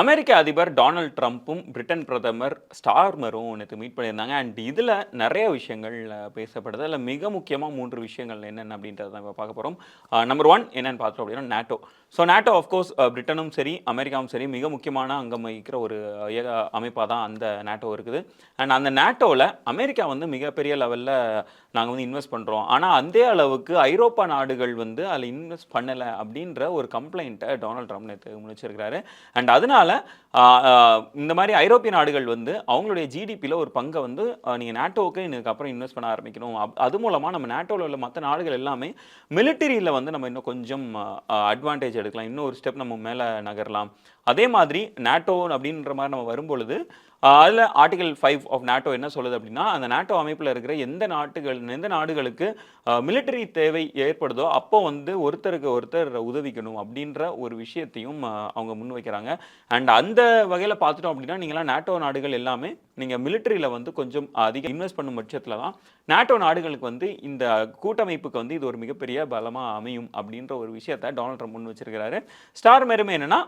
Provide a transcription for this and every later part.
அமெரிக்க அதிபர் Donald ட்ரம்ப்பும் Britain பிரதமர் ஸ்டார்மரும் நேற்று மீட் பண்ணியிருந்தாங்க. அண்ட் இதில் நிறைய விஷயங்கள் பேசப்படுது. அதில் மிக முக்கியமாக மூன்று விஷயங்கள் என்னென்ன அப்படின்றத தான் இப்போ பார்க்க போகிறோம் நம்பர் ஒன் என்னென்னு பார்த்தோம் அப்படின்னா NATO so NATO of course பிரிட்டனும் சரி அமெரிக்காவும் சரி மிக முக்கியமான அங்கம் வகிக்கிற ஒரு அமைப்பாக தான் அந்த நேட்டோ இருக்குது. அண்ட் அந்த நேட்டோவில் அமெரிக்கா வந்து மிகப்பெரிய லெவலில் நாங்கள் வந்து இன்வெஸ்ட் பண்ணுறோம் ஆனால் அதே அளவுக்கு ஐரோப்பா நாடுகள் வந்து அதில் இன்வெஸ்ட் பண்ணலை அப்படின்ற ஒரு கம்ப்ளைண்ட்டை டொனால்ட் ட்ரம்ப் நேற்று முன்னிச்சிருக்கிறாரு அண்ட் அதனால் ஆஹ், இந்த மாதிரி ஐரோப்பிய நாடுகள் வந்து அவங்களுடைய ஜிடிபியில் ஒரு பங்கை வந்து நீங்கள் நேட்டோவுக்கு இதுக்கப்புறம் இன்வெஸ்ட் பண்ண ஆரம்பிக்கணும். அது மூலமாக நம்ம நேட்டோவில் உள்ள மற்ற நாடுகள் எல்லாமே மிலிட்டரியில் வந்து நம்ம இன்னும் கொஞ்சம் அட்வான்டேஜ் எடுக்கலாம். இன்னும் ஒரு ஸ்டெப் நம்ம மேலே நகரலாம். அதே மாதிரி நேட்டோ அப்படின்ற மாதிரி நம்ம வரும்பொழுது அதில் ஆர்டிகல் ஃபைவ் ஆஃப் நாட்டோ என்ன சொல்லுது அப்படின்னா அந்த நாட்டோ அமைப்பில் இருக்கிற எந்த நாட்டுகள் எந்த நாடுகளுக்கு மிலிட்டரி தேவை ஏற்படுதோ அப்போ வந்து ஒருத்தருக்கு ஒருத்தர் உதவிக்கணும் அப்படின்ற ஒரு விஷயத்தையும் அவங்க அவங்க முன்வைக்கிறாங்க. அண்ட் அந்த வகையில் பார்த்துட்டோம் அப்படின்னா நீங்களாம் நாட்டோ நாடுகள் எல்லாமே நீங்கள் மிலிட்டரியில் வந்து கொஞ்சம் அதிக இன்வெஸ்ட் பண்ணும் பட்சத்தில் தான் நாட்டோ நாடுகளுக்கு வந்து இந்த கூட்டமைப்புக்கு வந்து இது ஒரு மிகப்பெரிய பலமாக அமையும் அப்படின்ற ஒரு விஷயத்தை டொனால்ட் ட்ரம்ப் முன் வச்சிருக்கிறாரு. ஸ்டார் மேருமே என்னென்னா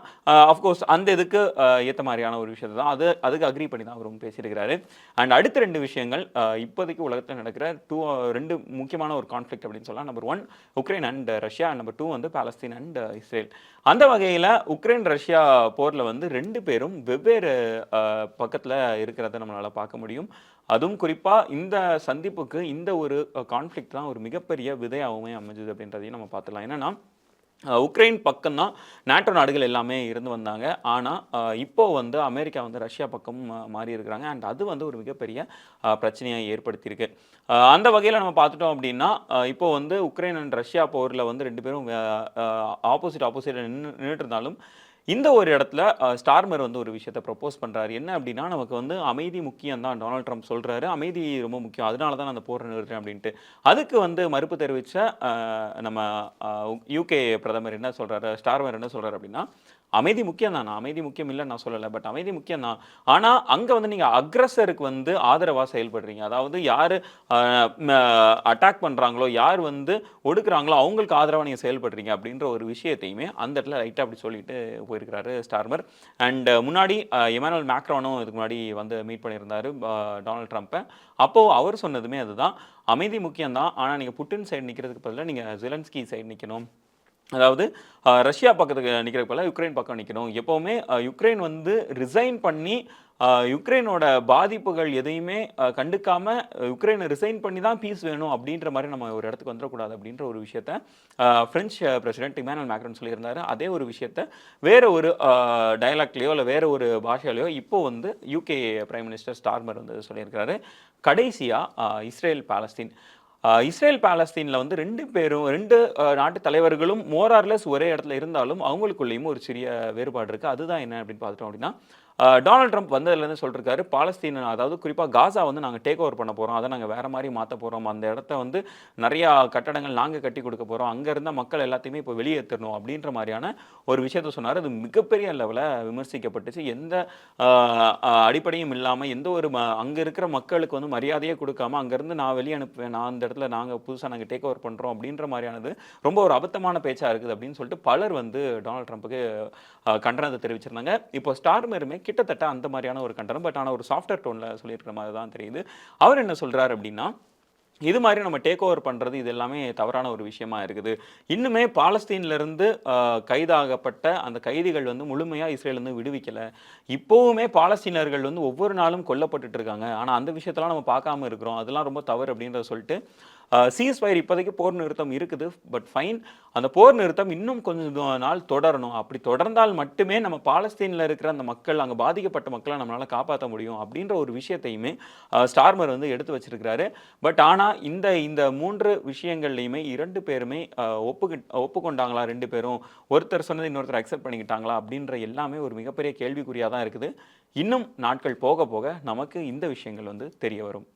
அஃப்கோர்ஸ் அந்த இதுக்கு ஏற்ற மாதிரியான ஒரு விஷயத்தை தான் அது அதுக்கு அக்ரி பண்ணி தான் அவரும் பேசியிருக்கிறாரு. அண்ட் அடுத்த ரெண்டு விஷயங்கள் இப்போதைக்கு உலகத்தில் நடக்கிற டூ ரெண்டு முக்கியமான ஒரு கான்ஃப்ளிக் அப்படின்னு சொல்லலாம். Number one Ukraine and Russia number two வந்து பாலஸ்தீன் அண்ட் இஸ்ரேல் அந்த வகையில் உக்ரைன் ரஷ்யா போரில் வந்து ரெண்டு பேரும் வெவ்வேறு பக்கத்தில் இருக்கிறத நம்மளால் பார்க்க முடியும். அதுவும் குறிப்பாக இந்த சந்திப்புக்கு இந்த ஒரு கான்ஃப்ளிக் தான் ஒரு மிகப்பெரிய விதையாகவுமே அமைஞ்சது அப்படின்றதையும் நம்ம பார்த்துலாம் என்னென்னா உக்ரைன் உக்ரைன் பக்கம்தான் நாட்டோ நாடுகள் எல்லாமே இருந்து வந்தாங்க. ஆனால் இப்போது வந்து அமெரிக்கா வந்து ரஷ்யா பக்கம் மாறி இருக்கிறாங்க. அண்ட் அது வந்து ஒரு மிகப்பெரிய பிரச்சனையை ஏற்படுத்தியிருக்கு. அந்த வகையில் நம்ம பார்த்துட்டோம் அப்படின்னா இப்போ வந்து உக்ரைன் அண்ட் ரஷ்யா போரில் வந்து ரெண்டு பேரும் ஆப்போசிட் ஆப்போசிட் நின்று நின்றுட்டு இருந்தாலும் இந்த ஒரு இடத்துல ஸ்டார்மர் வந்து ஒரு விஷயத்தை ப்ரப்போஸ் பண்ணுறாரு என்ன அப்படின்னா நமக்கு வந்து அமைதி முக்கியம் தான் டொனால்ட் ட்ரம்ப் சொல்கிறாரு அமைதி ரொம்ப முக்கியம். அதனால தான் நான் அந்த போரை நிறுத்துறேன் அப்படின்ட்டு. அதுக்கு வந்து மறுப்பு தெரிவித்த நம்ம யூகே பிரதமர் என்ன சொல்கிறாரு ஸ்டார்மர் என்ன சொல்கிறார் அப்படின்னா அமைதி முக்கியம் தான். நான் அமைதி முக்கியம் இல்லைன்னு நான் சொல்லலை. பட் அமைதி முக்கியம் தான். ஆனால் அங்கே வந்து நீங்கள் அக்ரஸருக்கு வந்து ஆதரவாக செயல்படுறீங்க. அதாவது யார் அட்டாக் பண்ணுறாங்களோ யார் வந்து ஒடுக்குறாங்களோ அவங்களுக்கு ஆதரவாக நீங்கள் செயல்படுறீங்க அப்படின்ற ஒரு விஷயத்தையுமே அந்த இடத்துல லைட்டாக அப்படி சொல்லிட்டு போயிருக்கிறாரு ஸ்டார்மர் அண்ட் முன்னாடி எமானுவல் மேக்ரானும் இதுக்கு முன்னாடி வந்து மீட் பண்ணியிருந்தாரு டொனால்ட் ட்ரம்ப்பை அப்போது அவர் சொன்னதுமே அதுதான். அமைதி முக்கியம்தான் ஆனால் நீங்கள் புட்டின் சைடு நிற்கிறதுக்கு பதிலாக நீங்கள் ஜிலன்ஸ்கி சைடு நிற்கணும் அதாவது ரஷ்யா பக்கத்துக்கு நிற்கிறதுக்கு யுக்ரைன் பக்கம் நிற்கணும் எப்போவுமே யுக்ரைன் வந்து ரிசைன் பண்ணி யுக்ரைனோட பாதிப்புகள் எதையுமே கண்டுக்காமல் யுக்ரைனை ரிசைன் பண்ணி தான் பீஸ் வேணும் அப்படின்ற மாதிரி நம்ம ஒரு இடத்துக்கு வந்துடக்கூடாது அப்படின்ற ஒரு விஷயத்த அஹ், பிரசிடென்ட் இமானுவல் மேக்ரன் சொல்லியிருந்தாரு. அதே ஒரு விஷயத்த வேற ஒரு டைலாக்லேயோ இல்லை வேற ஒரு பாஷையிலையோ இப்போ வந்து யூகே பிரைம் மினிஸ்டர் ஸ்டார்மர் வந்து சொல்லியிருக்கிறாரு. கடைசியாக இஸ்ரேல் பாலஸ்தீன் இஸ்ரேல் பாலஸ்தீனில் வந்து ரெண்டு பேரும் ரெண்டு நாட்டு தலைவர்களும் மோரார்லெஸ் ஒரே இடத்துல இருந்தாலும் அவங்களுக்குள்ளேயும் ஒரு சிறிய வேறுபாடு இருக்குது அதுதான் என்ன அப்படின்னு பார்த்துட்டோம் அப்படின்னா டொனால்ட் ட்ரம்ப் வந்ததுலேருந்து சொல்லிருக்காரு பாலஸ்தீன அதாவது குறிப்பாக காசா வந்து நாங்கள் டேக் ஓவர் பண்ண போகிறோம் அதை நாங்கள் வேறு மாதிரி மாற்ற போகிறோம் அந்த இடத்த வந்து நிறையா கட்டடங்கள் நாங்கள் கட்டி கொடுக்க போகிறோம் அங்கே இருந்த மக்கள் எல்லாத்தையுமே இப்போ வெளியேற்றணும் அப்படின்ற மாதிரியான ஒரு விஷயத்த சொன்னார். அது மிகப்பெரிய லெவலில் விமர்சிக்கப்பட்டுச்சு. எந்த அடிப்படையும் இல்லாமல் எந்த ஒரு அங்கே இருக்கிற மக்களுக்கு வந்து மரியாதையே கொடுக்காம அங்கேருந்து நான் வெளியே அனுப்புவேன். நான் அந்த இடத்துல நாங்கள் புதுசாக நாங்கள் டேக் ஓவர் பண்ணுறோம் அப்படின்ற மாதிரியானது ரொம்ப ஒரு அபத்தமான பேச்சாக இருக்குது அப்படின்னு சொல்லிட்டு பலர் வந்து டொனால்ட் ட்ரம்ப்புக்கு கண்டனத்தை தெரிவிச்சிருந்தாங்க. இப்போ ஸ்டார்மருமே கிட்டத்தட்ட அந்த மாதிரியான ஒரு கண்டனம் பட் ஆனால் ஒரு சாஃப்ட்வேர் டோனில் சொல்லியிருக்கிற மாதிரி தான் தெரியுது. அவர் என்ன சொல்கிறார் அப்படின்னா இது மாதிரி நம்ம டேக் ஓவர் பண்ணுறது இது எல்லாமே தவறான ஒரு விஷயமா இருக்குது. இன்னுமே பாலஸ்தீன்லேருந்து கைதாகப்பட்ட அந்த கைதிகள் வந்து முழுமையாக இஸ்ரேலேருந்து விடுவிக்கலை. இப்போவுமே பாலஸ்தீனர்கள் வந்து ஒவ்வொரு நாளும் கொல்லப்பட்டுட்டு இருக்காங்க. ஆனால் அந்த விஷயத்தெல்லாம் நம்ம பார்க்காம இருக்கிறோம். அதெல்லாம் ரொம்ப தவறு அப்படின்றத சொல்லிட்டு சீஸ் ஃபயர் இப்போதைக்கு போர் நிறுத்தம் இருக்குது பட் ஃபைன் அந்த போர் நிறுத்தம் இன்னும் கொஞ்சம் நாள் தொடரணும். அப்படி தொடர்ந்தால் மட்டுமே நம்ம பாலஸ்தீனில் இருக்கிற அந்த மக்கள் அங்கே பாதிக்கப்பட்ட மக்களை நம்மளால் காப்பாற்ற முடியும் அப்படின்ற ஒரு விஷயத்தையுமே ஸ்டார்மர் வந்து எடுத்து வச்சிருக்கிறாரு. பட் ஆனால் இந்த இந்த மூன்று விஷயங்கள்லையுமே இரண்டு பேருமே அஹ், ஒப்புக்கொண்டாங்களா ரெண்டு பேரும்? ஒருத்தர் சொன்னது இன்னொருத்தர் அக்செப்ட் பண்ணிக்கிட்டாங்களா அப்படின்ற எல்லாமே ஒரு மிகப்பெரிய கேள்விக்குறியாக தான் இருக்குது. இன்னும் நாட்கள் போக போக நமக்கு இந்த விஷயங்கள் வந்து தெரிய வரும்.